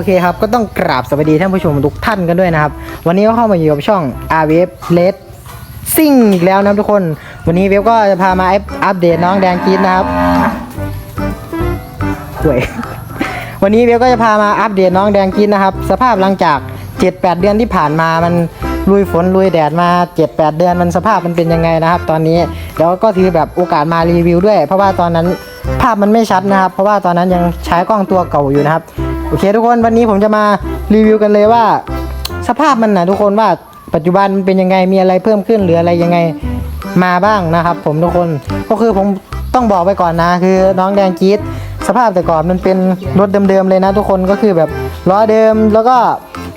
โอเคครับ ก็ต้องกราบสวัสดีท่านผู้ชมทุกท่านกันด้วยนะครับ วันนี้ก็เข้ามาอยู่กับช่อง r w a v l e d ซิ่งอีกแล้วนะทุกคน วันนี้เวฟก็จะพามาอัปเดตน้องแดงกีดนะครับห่วย วันนี้เวฟก็จะพามาอัปเดตน้องแดงกีดนะครับ สภาพหลังจาก 7-8 เดือนที่ผ่านมามันลุยฝนลุยแดดมา 7-8 เดือนมันสภาพมันเป็นยังไงนะครับ ตอนนี้แล้วก็ถือแบบโอกาสมารีวิวด้วย เพราะว่าตอนนั้นภาพมันไม่ชัดนะครับ เพราะว่าตอนนั้นยังใช้กล้องตัวเก่าอยู่นะครับ โอเคทุกคนวันนี้ผมจะมารีวิวกันเลยว่า สภาพมันนะทุกคนว่าปัจจุบันมันเป็นยังไงมีอะไรเพิ่มขึ้นหรืออะไรยังไงมาบ้างนะครับ ผมทุกคนก็คือผมต้องบอกไปก่อนนะ คือน้องแดงจี๊ดสภาพแต่ก่อนมันเป็นรถเดิมๆเลยนะ ทุกคนก็คือแบบล้อเดิมแล้วก็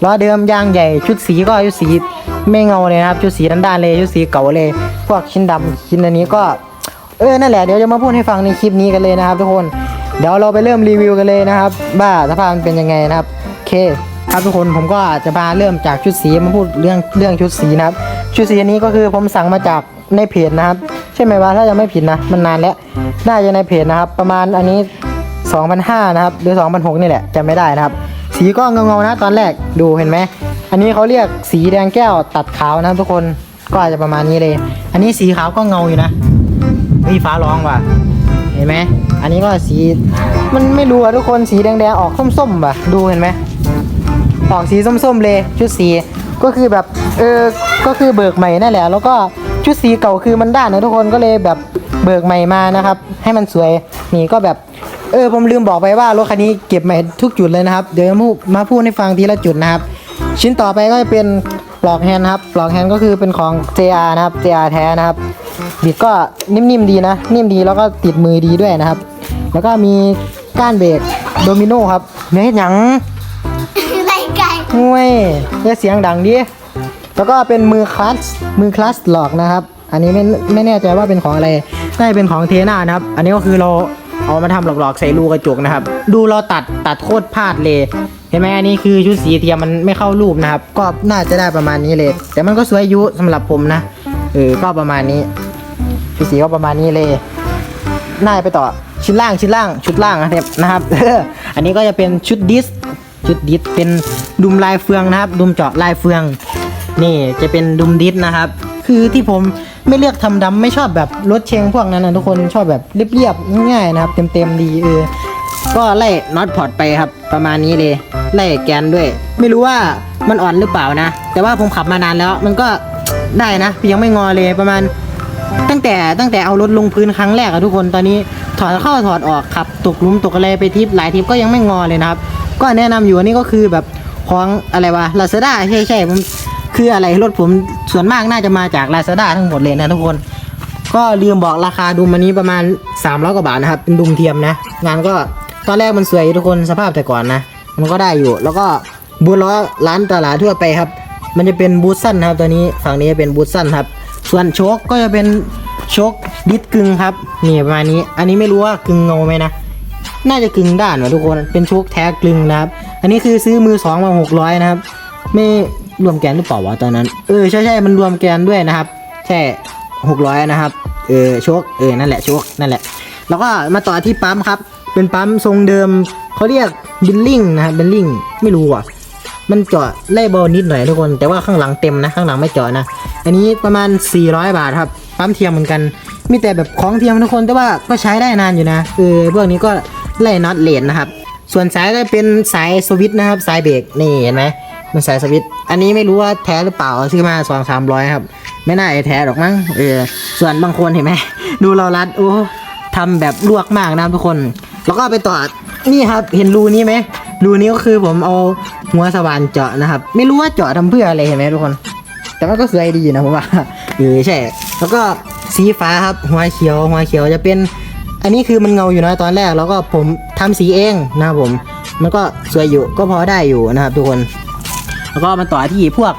ล้อเดิมยางใหญ่ชุดสีก็ชุดสีไม่เงาเลยนะครับชุดสีด้านๆเลยชุดสีเก่าเลย พวกชิ้นดำชิ้นอันนี้ก็เออนั่นแหละเดี๋ยวจะมาพูดให้ฟังในคลิปนี้กันเลยนะครับ ทุกคน เดี๋ยวเราไปเริ่มรีวิวกันเลยนะครับ ว่าสภาพมันเป็นยังไงนะครับโอเค ครับทุกคนผมก็จะมาเริ่มจากชุดสีมาพูดเรื่องเรื่องชุดสีนะครับ ชุดสีอันนี้ก็คือผมสั่งมาจากในเพจนะครับใช่ไหมว่าถ้าจะไม่ผิดนะ มันนานแล้วน่าจะในเพจนะครับ ประมาณอันนี้2,500นะครับหรือ2,600นี่แหละจำไม่ได้นะครับ สีก็เงาๆนะตอนแรกดูเห็นไหมอันนี้เขาเรียกสีแดงแก้วตัดขาวนะทุกคนก็อาจจะประมาณนี้เลย อันนี้สีขาวก็เงาอยู่นะพี่ฟ้าร้องว่ะ ห็นไหมอันนี้ก็สีมันไม่รู้อะทุกคนสีแดงๆออกส้มๆว่ะดูเห็นไหมออกสีส้มๆเลยชุดสีก็คือแบบเออก็คือเบิกใหม่นั่นแหละ แล้วก็ชุดสีเก่าคือมันด้านนะทุกคนก็เลยแบบเบิกใหม่มานะครับ ให้มันสวยนี่ก็แบบเออผมลืมบอกไปว่ารถคันนี้เก็บใหม่ทุกจุดเลยนะครับ เดี๋ยวมาพูดมาพูดให้ฟังทีละจุดนะครับ ชิ้นต่อไปก็จะเป็นปลอกแฮนด์ครับปลอกแฮนด์ก็คือเป็นของ JR นะครับ JR แท้นะครับ บิดก็นิ่มๆดีนะ นิ่มดีแล้วก็ติดมือดีด้วยนะครับ แล้วก็มีก้านเบรกโดมิโนครับเนื้อเฮ็ดหยังไล่ไก่ห่วยอย่าเสียงดังดิแล้วก็เป็นมือคลัตช์มือคลัตช์หลอกนะครับ อันนี้ไม่ไม่แน่ใจว่าเป็นของอะไรน่าจะเป็นของเทน่านะครับ อันนี้ก็คือเราเอามาทำหลอกๆใส่รูกระจกนะครับ ดูเราตัดตัดโคตรพลาดเลยเห็นไหมอันนี้คือชุดสีเทียมมันไม่เข้ารูปนะครับ ก็น่าจะได้ประมาณนี้เลย แต่มันก็สวยอยุสำหรับผมนะเออก็ประมาณนี้ ชุดสีก็ประมาณนี้เลยน่าจะไปต่อชิ้นล่างชิ้นล่างชุดล่างนะครับนะครับ อันนี้ก็จะเป็นชุดดิสชุดดิสเป็นดุมลายเฟืองนะครับ ดุมเจาะลายเฟือง นี่จะเป็นดุมดิสนะครับ คือที่ผมไม่เลือกทำดำไม่ชอบแบบรถเชงพวกนั้นนะทุกคนชอบแบบเรียบๆง่ายๆนะครับ เต็มๆดีเออก็ไล่น็อตพอร์ตไปครับ ประมาณนี้เลยไล่แกนด้วย ไม่รู้ว่ามันอ่อนหรือเปล่านะ แต่ว่าผมขับมานานแล้ว มันก็ได้นะยังไม่งอเลยประมาณ ตั้งแต่ตั้งแต่เอารถลงพื้นครั้งแรกอะทุกคนตอนนี้ถอดเข้าถอดออกขับ ตกหลุมตกอะไรไปทิปหลายทิปก็ยังไม่งอเลยนะครับ ก็แนะนำอยู่อันนี้ก็คือแบบของอะไรวะลาซาด้าใช่ใช่ผมคืออะไรรถผมส่วนมากน่าจะมาจากลาซาด้าทั้งหมดเลยนะทุกคน ก็ลืมบอกราคาดุมอันนี้ประมาณ300กว่าบาทนะครับเป็นดุมเทียมนะ งานก็ตอนแรกมันสวยทุกคนสภาพแต่ก่อนนะ มันก็ได้อยู่ แล้วก็บูทล้อร้านตลาดทั่วไปครับ มันจะเป็นบูทสั้นครับตัวนี้ฝั่งนี้จะเป็นบูทสั้นครับ ส่วนโชคก็จะเป็นโชคดิสกึ่งครับนี่ประมาณนี้ อันนี้ไม่รู้ว่ากึ่งเงาไหมนะน่าจะกึ่งด้านวะทุกคนเป็นโชคแท้กลึงนะครับ อันนี้คือซื้อมือสองมาหกร้อยนะครับ ไม่รวมแกนหรือเปล่าวะตอนนั้น เออใช่ใช่มันรวมแกนด้วยนะครับใช่หกร้อยนะครับเออโชคเออนั่นแหละโชคนั่นแหละ แล้วก็มาต่อที่ปั๊มครับ เป็นปั๊มทรงเดิมเขาเรียกบิลลิงนะครับบิลลิงไม่รู้อะ มันเจาะไล่บอลนิดหน่อยทุกคน แต่ว่าข้างหลังเต็มนะ ข้างหลังไม่เจาะนะ อันนี้ประมาณ 400 บาทครับ ปั๊มเทียมเหมือนกัน มีแต่แบบของเทียมทุกคน แต่ว่าก็ใช้ได้นานอยู่นะเออพวกนี้ก็ไล่น็อตเลนนะครับ ส่วนสายก็เป็นสายสวิตช์นะครับ สายเบรก นี่เห็นไหมมันสายสวิตช์อันนี้ไม่รู้ว่าแท้หรือเปล่า ซื้อมาสองสามร้อยครับ ไม่น่าแท้หรอกมั้ง เออ ส่วนบางคนเห็นไหม ดูเรารัด โอ้ทำแบบลวกมากนะทุกคน แล้วก็ไปต่อ นี่ครับ เห็นรูนี้ไหมรูนี้ก็คือผมเอา หัวสว่านเจาะนะครับ ไม่รู้ว่าเจาะทำเพื่ออะไรเห็นไหมทุกคน แต่มันก็สวยดีนะผมว่าเออใช่ แล้วก็สีฟ้าครับหัวเขียวหัวเขียวจะเป็น อันนี้คือมันเงาอยู่นะตอนแรก แล้วก็ผมทำสีเองนะครับผม มันก็สวยอยู่ก็พอได้อยู่นะครับทุกคน แล้วก็มาต่อที่พวก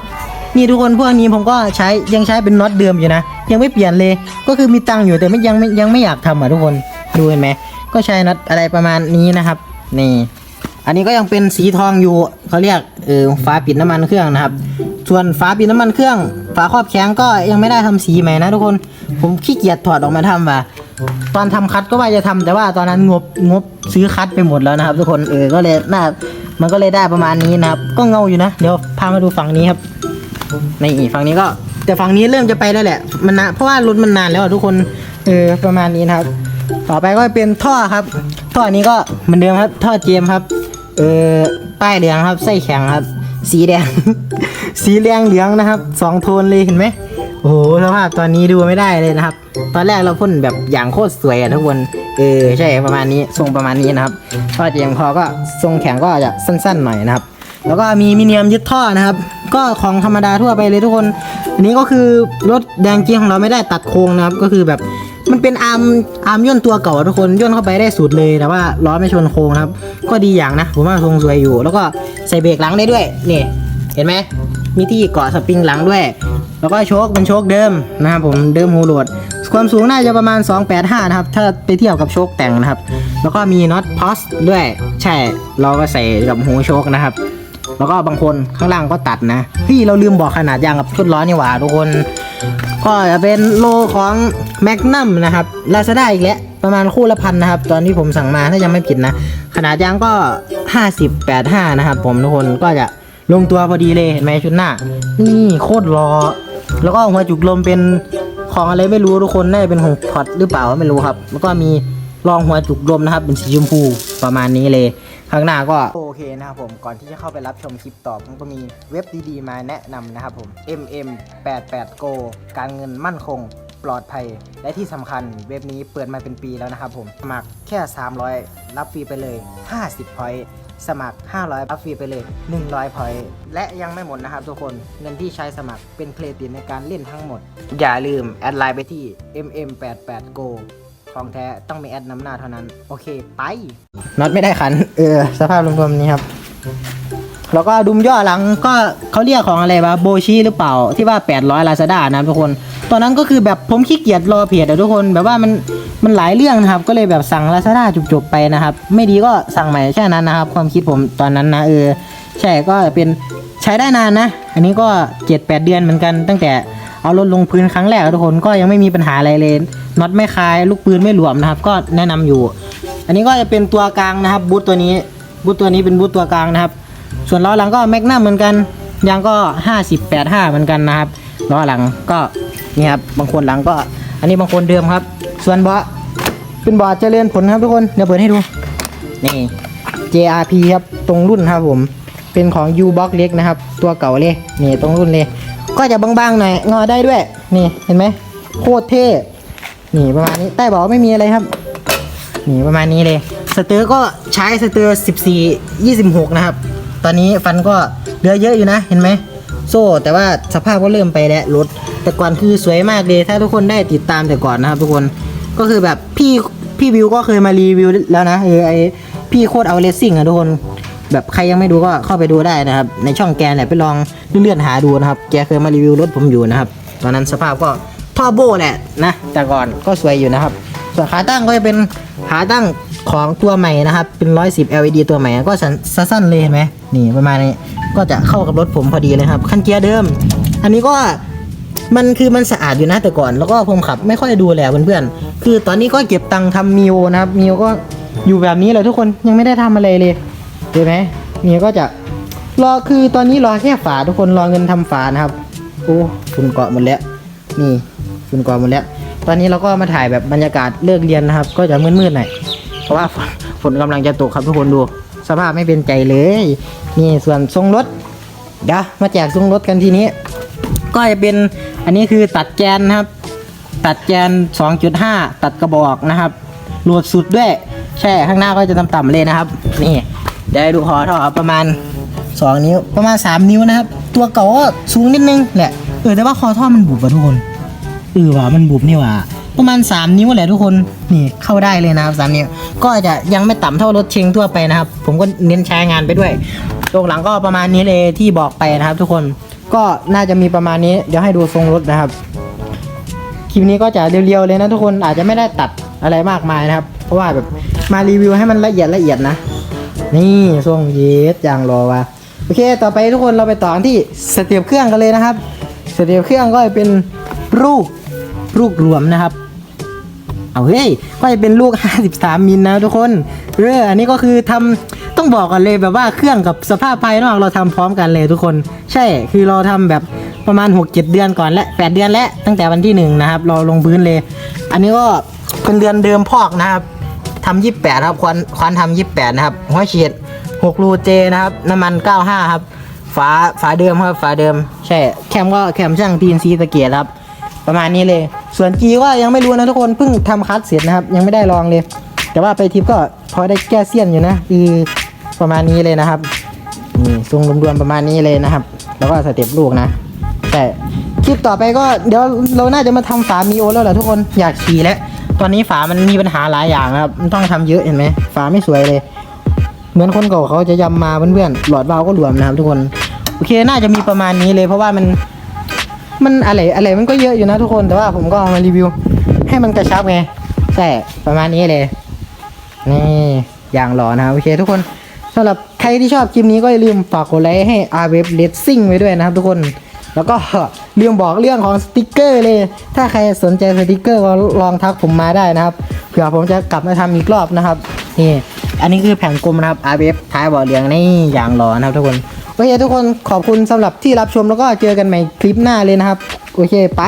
นี่ทุกคนพวกนี้ผมก็ใช้ยังใช้เป็นน็อตเดิมอยู่นะ ยังไม่เปลี่ยนเลยก็คือมีตังอยู่แต่ไม่ยังไม่ยังไม่อยากทำอะทุกคนดูเห็นไหมก็ใช้น็อตอะไรประมาณนี้นะครับ นี่ อันนี้ก็ยังเป็นสีทองอยู่เขาเรียกเออฝาปิดน้ำมันเครื่องนะครับ ส่วนฝาปิดน้ำมันเครื่อง ฝาครอบแข้งก็ยังไม่ได้ทำสีใหม่นะทุกคนผมขี้เกียจถอดออกมาทำว่ะตอนทำคัดก็ว่าจะทำแต่ว่าตอนนั้นงบงบซื้อคัดไปหมดแล้วนะครับ ทุกคนเออก็เลยน่ามันก็เลยได้ประมาณนี้นะครับ ก็เงาอยู่นะเดี๋ยวพามาดูฝั่งนี้ครับในี่ฝั่งนี้ก็ แต่ฝั่งนี้เริ่มจะไปแล้วแหละ มันนะเพราะว่ารถมันนานแล้วทุกคนเออประมาณนี้นะครับ ต่อไปก็เป็นท่อครับ ท่อนี้ก็เหมือนเดิมครับ ท่อเจมครับ เออป้ายเหลืองครับไส้แข็งครับ สีแดง สีแดงเหลืองนะครับสองโทนเลยเห็นไหมโอ้โหสภาพตอนนี้ดูไม่ได้เลยนะครับ ตอนแรกเราพ่นแบบอย่างโคตรสวยอะทุกคนเออใช่ประมาณนี้ทรงประมาณนี้นะครับท่อเจมส์พอก็ทรงแข็งก็จะสั้นๆหน่อยนะครับ แล้วก็มีมิเนียมยึดท่อนะครับ ก็ของธรรมดาทั่วไปเลยทุกคน อันนี้ก็คือรถแดงเกียร์ของเราไม่ได้ตัดโครงนะครับ ก็คือแบบ เป็นอาร์มอาร์มย่นตัวเก่าทุกคนย่นเข้าไปได้สุดเลยแต่ว่าล้อไม่ชนโครงครับ ก็ดีอย่างนะผมว่าทรงสวยอยู่ แล้วก็ใส่เบรกหลังได้ด้วยนี่เห็นไหมมีที่เกาะสปริงหลังด้วย แล้วก็โชคเป็นโชคเดิมนะครับผมเดิมฮูโหลดความสูงน่าจะประมาณ 285 นะครับ ถ้าไปเทียบกับโชคแต่งนะครับ แล้วก็มีน็อตพอสด้วย ใช่ เราก็ใส่กับหูโชคนะครับ แล้วก็บางคนข้างล่างก็ตัดนะพี่เราลืมบอกขนาดยางกับชุดล้อนี่หว่าทุกคน ก็จะเป็นโลของแมกนัมนะครับลาซาด้าอีกแล้วประมาณคู่ละพันนะครับ ตอนที่ผมสั่งมาถ้ายังไม่ผิดนะ ขนาดยางก็ 50 85 นะครับ ผมทุกคนก็จะลงตัวพอดีเลยเห็นไหมชุดหน้า นี่โคตรรอ แล้วก็หัวจุกลมเป็นของอะไรไม่รู้ทุกคนน่าจะเป็นของพอดหรือเปล่าไม่รู้ครับ แล้วก็มีรองหัวจุกลมนะครับ เป็นสีชมพูประมาณนี้เลย ข้างหน้าก็โอเคนะครับผมก่อนที่จะเข้าไปรับชมคลิปต่อผมก็มีเว็บดีๆ มาแนะนำนะครับผม MM 88 Go การเงินมั่นคงปลอดภัยและที่สำคัญเว็บนี้เปิดมาเป็นปีแล้วนะครับผม สมัครแค่ 300 รับฟรีไปเลย 50พอยต์สมัคร 500 รับฟรีไปเลย 100พอยต์และยังไม่หมดนะครับทุกคนเงินที่ใช้สมัครเป็นเครดิตในการเล่นทั้งหมด อย่าลืมแอดไลน์ไปที่ mm88go ของแท้ต้องมีแอดน้ำหน้าเท่านั้น โอเคไปน็อตไม่ได้ขัน เออ สภาพรวมๆนี้ครับ แล้วก็ดุมย่อหลังก็เขาเรียกของอะไรวะโบชีหรือเปล่าที่ว่า 800ลาซาด้านะทุกคน ตอนนั้นก็คือแบบผมขี้เกียจรอเพจอะทุกคน แบบว่ามันมันหลายเรื่องนะครับ ก็เลยแบบสั่งลาซาด้าจบๆไปนะครับ ไม่ดีก็สั่งใหม่แค่นั้นนะครับ ความคิดผมตอนนั้นนะเออใช่ก็เป็นใช้ได้นานนะ อันนี้ก็ 7-8 เดือนเหมือนกันตั้งแต่ เอารถลงพื้นครั้งแรกทุกคนก็ยังไม่มีปัญหาอะไรเลยน็อตไม่คลาย ลูกปืนไม่หลวมนะครับ ก็แนะนำอยู่ อันนี้ก็จะเป็นตัวกลางนะครับบูทตัวนี้บูทตัวนี้เป็นบูทตัวกลางนะครับ ส่วนล้อหลังก็แมกนัมเหมือนกันยางก็ 50 85 เหมือนกันนะครับล้อหลังก็นี่ครับบางคนหลังก็ อันนี้บางคนเดิมครับ ส่วนเบาะเป็นเบาะเจริญผลครับทุกคนเดี๋ยวเปิดให้ดูนี่ JRP ครับตรงรุ่นครับผมเป็นของ U Box เล็กนะครับ ตัวเก่าเลยนี่ตรงรุ่นเลย ก็จะบางๆหน่อยงอได้ด้วย นี่เห็นไหมโคตรเท่นี่ประมาณนี้ใต้เบาะไม่มีอะไรครับ นี่ประมาณนี้เลย สเตอร์ก็ใช้สเตอร์14 26 นะครับ ตอนนี้ฟันก็เหลือเยอะอยู่นะ เห็นไหมโซ่ แต่ว่าสภาพก็เริ่มไปแล้วรถ แต่ก่อนคือสวยมากเลยถ้าทุกคนได้ติดตามแต่ก่อนนะครับ ทุกคนก็คือแบบพี่พี่วิวก็เคยมารีวิวแล้วนะเออไอพี่โคตรเอาเลสซิ่งอะทุกคน แบบใครยังไม่ดูก็เข้าไปดูได้นะครับ ในช่องแกเนี่ยไปลองเลื่อนหาดูนะครับ แกเคยมารีวิวรถผมอยู่นะครับ ตอนนั้นสภาพก็ท่อโบแหละนะ แต่ก่อนก็สวยอยู่นะครับ ส่วนขาตั้งก็จะเป็นขาตั้งของตัวใหม่นะครับ เป็น 110 LED ตัวใหม่ก็สันสั้นๆเลยเห็นไหมนี่ประมาณนี้ก็จะเข้ากับรถผมพอดีเลยครับคันเกียร์เดิม อันนี้ก็มันคือมันสะอาดอยู่นะแต่ก่อน แล้วก็ผมขับไม่ค่อยดูแลเพื่อนๆคือตอนนี้ก็เก็บตังค์ทำมิวนะครับมิวก็อยู่แบบนี้เลยทุกคนยังไม่ได้ทำอะไรเลย เห็นไหมมิวก็จะรอคือตอนนี้รอแค่ฝาทุกคนรอเงินทำฝานะครับโอ้ฝุ่นเกาะหมดแล้ว นี่ฝุ่นเกาะหมดแล้ว ตอนนี้เราก็มาถ่ายแบบบรรยากาศเลิกเรียนนะครับ ก็จะมืดๆหน่อยเพราะว่าฝนฝนกำลังจะตกครับทุกคนดู สภาพไม่เป็นใจเลย นี่ส่วนทรงรถเดี๋ยวมาแจกทรงรถกันทีนี้ ก็จะเป็นอันนี้คือตัดแกนนะครับ ตัดแกน 2.5 ตัดกระบอกนะครับโหลดสุดด้วย ใช่ข้างหน้าก็จะต่ำๆเลยนะครับ นี่ เดี๋ยวให้ดูคอท่อประมาณ 2 นิ้วประมาณ 3 นิ้วนะครับ ตัวเก่าก็สูงนิดนึงแหละเออแต่ว่าคอท่อมันบุบว่ะทุกคนเออว่ะมันบุบนี่ว่ะประมาณ 3 นิ้วแหละทุกคนนี่เข้าได้เลยนะครับ 3 นิ้ว ก็จะยังไม่ต่ำเท่ารถเชงทั่วไปนะครับ ผมก็เน้นใช้งานไปด้วยตรงหลังก็ประมาณนี้เลยที่บอกไปนะครับ ทุกคนก็น่าจะมีประมาณนี้เดี๋ยวให้ดูทรงรถนะครับคลิปนี้ก็จะเรียวๆเลยนะทุกคนอาจจะไม่ได้ตัดอะไรมากมายนะครับ เพราะว่าแบบมารีวิวให้มันละเอียดละเอียดนะ นี่ทรงเยสอย่างรอว่ะโอเค ต่อไปทุกคนเราไปต่อกันที่สเตียบเครื่องกันเลยนะครับสเตียบเครื่องก็จะเป็นลูกลูกรวมนะครับ เอาเฮ้ยก็จะเป็นลูก 53 มิลนะทุกคนเอออันนี้ก็คือทำต้องบอกกันเลยแบบว่าเครื่องกับสภาพภายนอกเราทำพร้อมกันเลยทุกคน ใช่คือเราทำแบบประมาณ 6 7 เดือนก่อนและ8เดือนและตั้งแต่วันที่หนึ่งนะครับเราลงพื้นเลย อันนี้ก็เป็นเดือนเดิมพอกนะครับ ทำยี่แปดครับควันควันทำยี่แปดนะครับหัวฉีด6รูเจนะครับ น้ำมัน95ครับ ฝาฝาเดิมครับ ฝาเดิม ใช่ แคมก็แคมช่างทีนซีตะเกียบครับ ประมาณนี้เลย ส่วนจีก็ยังไม่รู้นะทุกคนเพิ่งทำคัสเสร็จนะครับ ยังไม่ได้ลองเลย แต่ว่าไปทิปก็พอได้แก้เสี้ยนอยู่นะคือประมาณนี้เลยนะครับนี่ทรงรวมๆประมาณนี้เลยนะครับ แล้วก็สเต็ปลูกนะ แต่คลิปต่อไปก็เดี๋ยวเราน่าจะมาทำฝามีโอแล้วแหละทุกคนอยากขี่แล้ว ตอนนี้ฝามันมีปัญหาหลายอย่างครับ มันต้องทำเยอะเห็นไหม ฝาไม่สวยเลย เหมือนคนเก่าเขาจะยำมาเพื่อนๆ หลอดวาล์วก็รวมนะครับทุกคน โอเค น่าจะมีประมาณนี้เลย เพราะว่ามัน มันอะไรอะไรมันก็เยอะอยู่นะทุกคน แต่ว่าผมก็เอามารีวิว ให้มันกระชับไงใช่ประมาณนี้เลย นี่ อย่างหล่อนะครับ โอเค ทุกคนสำหรับใครที่ชอบคลิปนี้ก็อย่าลืมฝากกดไลค์ให้ r w e b Racing ไว้ด้วยนะครับทุกคน แล้วก็ลืมบอกเรื่องของสติกเกอร์เลย ถ้าใครสนใจสติกเกอร์ก็ลองทักผมมาได้นะครับ เผื่อผมจะกลับมาทำอีกรอบนะครับ นี่ อันนี้คือแผ่นกลมนะครับ r w e b ท้ายบ่อเรียงนี่อย่างหล่อนะครับทุกคน โอเคทุกคนขอบคุณสำหรับที่รับชมแล้วก็เจอกันใหม่คลิปหน้าเลยนะครับ โอเคไป